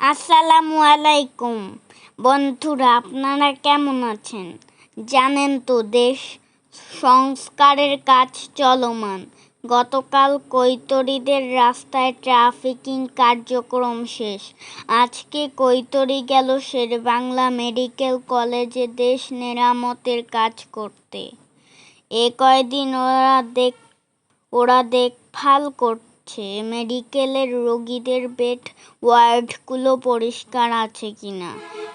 আসসালামু আলাইকুম। বন্ধুরা, আপনারা কেমন আছেন? জানেন তো, দেশ সংস্কারের কাজ চলমান। গতকাল কৈতরীদের রাস্তায় ট্রাফিকিং কার্যক্রম শেষ। আজকে কৈতরী গেল শেরেবাংলা মেডিকেল কলেজে দেশ মেরামতের কাজ করতে। এ কয়দিন ওরা দেখ, ওরা দেখভাল করছে মেডিকেলের রোগীদের বেড ওয়ার্ডগুলো পরিষ্কার আছে কিনা,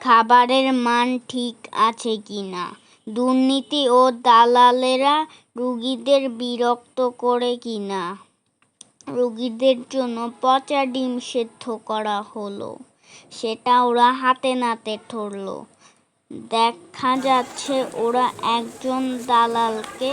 খাবারের মান ঠিক আছে কিনা, দুর্নীতি ও দালালেরা রুগীদের বিরক্ত করে কিনা, রুগীদের জন্য পচা ডিম সেদ্ধ করা হলো, সেটা ওরা হাতে নাতে ধরলো। দেখা যাচ্ছে ওরা একজন দালালকে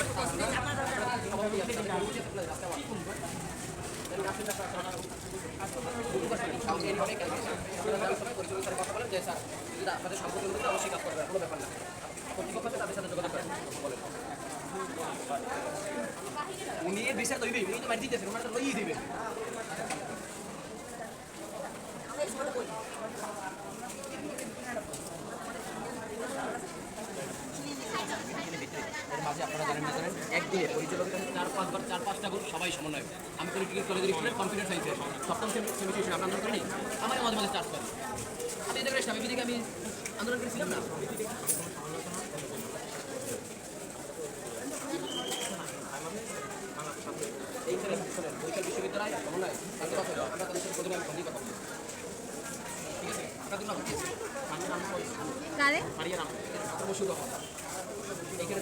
উনি এই বিষয় তৈরি উনি তো মারি দিতেছেন ওনারা তো লইই দিবেন। এর মাঝে আপনারা জানেন না জানেন একদিনে পরিচালকের কাছে চার পাঁচটা গ্রুপ সবাই সমন্বয় আমি পলিটিক্যাল কলেজের স্টুডেন্ট কম্পিউটার সায়েন্সের সপ্তম সেমিস্টার আমরা আন্দোলন করিনি আমার মাঝে মাঝে চার্জ করি। আমি এদের আমি বিদিকে আমি আন্দোলন করেছিলাম না? এইখানে শোনেন বিশ্ববিদ্যালয় সমন্বয় তাদের কথা আমরা তাদের প্রথমে আমি সঙ্গী কথা বলব। ঠিক আছে? আপনাদের নাম কি আমার নাম কারে আপনার এইখানে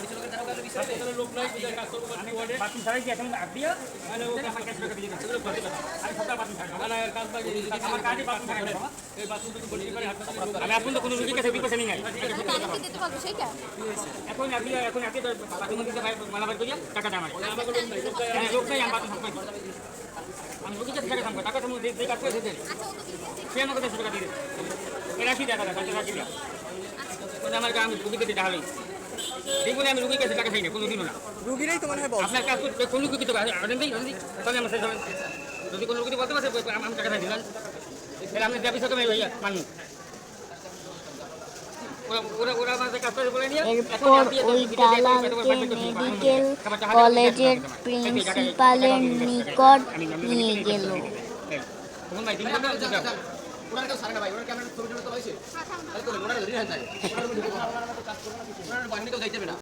আমি এখন তো কোনো রুগী কাছে পারব সেইটা এখন করিয়া টাকা দাম হ্যাঁ লোক নাই, আমি বাথরুম আমি রুগী কাছে টাকা দিয়ে কাজ করে দিতে সে আমাকে টাকা দিয়ে আমার আমি রুগীকে দিতে হবে। দেখুন আমি রুগীর কাছে টাকা খাই না কোনো না রুগীরাই তো মনে হয় বল আপনার কাজ করতে কোন রুগী তো তাহলে আমার শেষ যদি কোনো রুগী বলতে পারছে আমি আমি টাকা দিলাম তাহলে আপনি দেবী সাথে ভাইয়া মানুষ এরপর ওই দালালকে মেডিকেল কলেজের প্রিন্সিপালের নিকট নিয়ে গেল ওনারা কেউ সারে না ভাই ওনার ক্যামেরা ছবি টবি তো হয়েছে? তাহলে তো ওনারা ধরে যায় ওনারা বাহিনী কেউ যাইতে না।